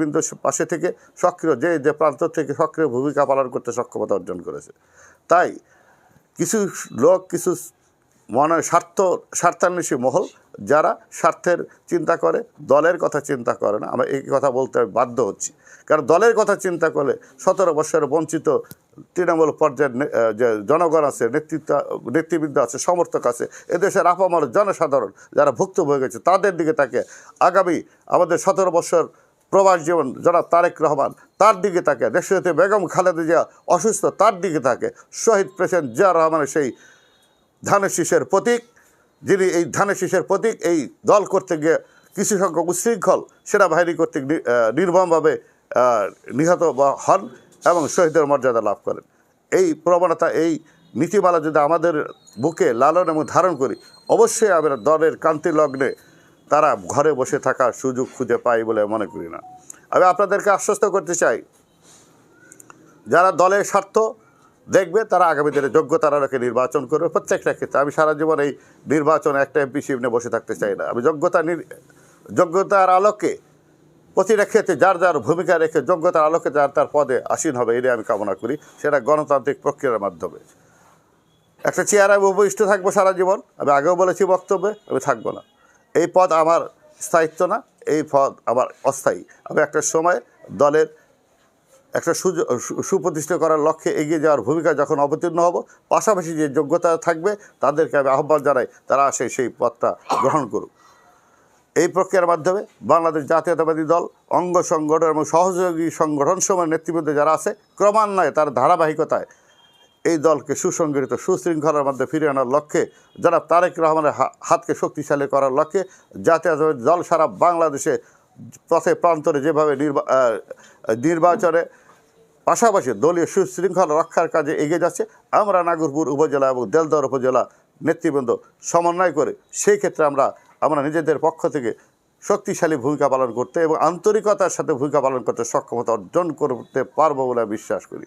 বিন্দু পাশে থেকে সক্রিয়, যে যে প্রান্ত থেকে সক্রিয় ভূমিকা পালন করতে সক্ষমতা অর্জন করেছে। তাই কিছু লোক, কিছু মনে, স্বার্থ, স্বার্থান্বেষী মহল, যারা স্বার্থের চিন্তা করে, দলের কথা চিন্তা করে না, আমরা এই কথা বলতে আমি বাধ্য হচ্ছি। কারণ দলের কথা চিন্তা করলে সতেরো বছরের বঞ্চিত তৃণমূল পর্যায়ের যে জনগণ আছে, নেতৃত্ব, নেতৃবৃন্দ আছে, সমর্থক আছে, এদেশের আপামর জনসাধারণ যারা ভুক্তভোগী হয়েছে, তাদের দিকে তাকে আগামী আমাদের সতেরো বছর প্রবাস জীবন যারা তারেক রহমান, তার দিকে তাকে দেশতে বেগম খালেদা জিয়া অসুস্থ, তার দিকে থাকে শহীদ প্রেসিডেন্ট জিয়া রহমানের সেই ধানের শীষের প্রতীক, যিনি এই ধানের শীষের প্রতীক, এই দল করতে গিয়ে কিছু সংখ্যক উচ্ছৃঙ্খল সেনাবাহিনী কর্তৃক নির্মমভাবে নিহত বা হন এবং শহীদের মর্যাদা লাভ করেন। এই প্রবণতা, এই নীতিমালা যদি আমাদের বুকে লালন এবং ধারণ করি, অবশ্যই আমরা দলের কান্তি লগ্নে তারা ঘরে বসে থাকার সুযোগ খুঁজে পায় বলে মনে করি না। আমি আপনাদেরকে আশ্বস্ত করতে চাই, যারা দলের স্বার্থ দেখবে, তারা আগামী দিনে যোগ্যতার আলোকে নির্বাচন করবে। প্রত্যেকটা ক্ষেত্রে আমি সারা জীবন এই নির্বাচনে একটা এমপি নিয়ে বসে থাকতে চাই না। আমি যোগ্যতা যোগ্যতার আলোকে প্রতিটা ক্ষেত্রে যার যার ভূমিকা রেখে যোগ্যতার আলোকে যার তার পদে আসীন হবে, এটাই আমি কামনা করি। সেটা গণতান্ত্রিক প্রক্রিয়ার মাধ্যমে। একটা চেয়ারে আমি উপবিষ্ট থাকব সারা জীবন। আমি আগেও বলেছি বক্তব্যে, আমি থাকব না। এই পদ আমার স্থায়িত্ব না, এই পদ আমার অস্থায়ী। আমি একটা সময় দলের একটা সুযোগ সুপ্রতিষ্ঠা করার লক্ষ্যে এগিয়ে যাওয়ার ভূমিকা যখন অবতীর্ণ হব, পাশাপাশি যে যোগ্যতা থাকবে, তাদেরকে আমি আহ্বান জানাই, তারা আসে সেই পদটা গ্রহণ করুক। এই প্রক্রিয়ার মাধ্যমে বাংলাদেশ জাতীয়তাবাদী দল, অঙ্গ সংগঠন এবং সহযোগী সংগঠন সময় নেতৃবৃন্দ যারা আছে, ক্রমান্বয়ে তার ধারাবাহিকতায় এই দলকে সুসংগঠিত, সুশৃঙ্খলার মধ্যে ফিরিয়ে আনার লক্ষ্যে যারা তারেক রহমানের হাতকে শক্তিশালী করার লক্ষ্যে জাতীয়তাবাদী দল সারা বাংলাদেশে পথে প্রান্তরে যেভাবে নির্বা- নির্বাচনে পাশাপাশি দলীয় সুশৃঙ্খলা রক্ষার কাজে এগিয়ে যাচ্ছে, আমরা নাগরপুর উপজেলা এবং দেলদর উপজেলা নেতৃবৃন্দ সমন্বয় করে সেই ক্ষেত্রে আমরা আমরা নিজেদের পক্ষ থেকে শক্তিশালী ভূমিকা পালন করতে এবং আন্তরিকতার সাথে ভূমিকা পালন করতে সক্ষমতা অর্জন করতে পারব বলে বিশ্বাস করি।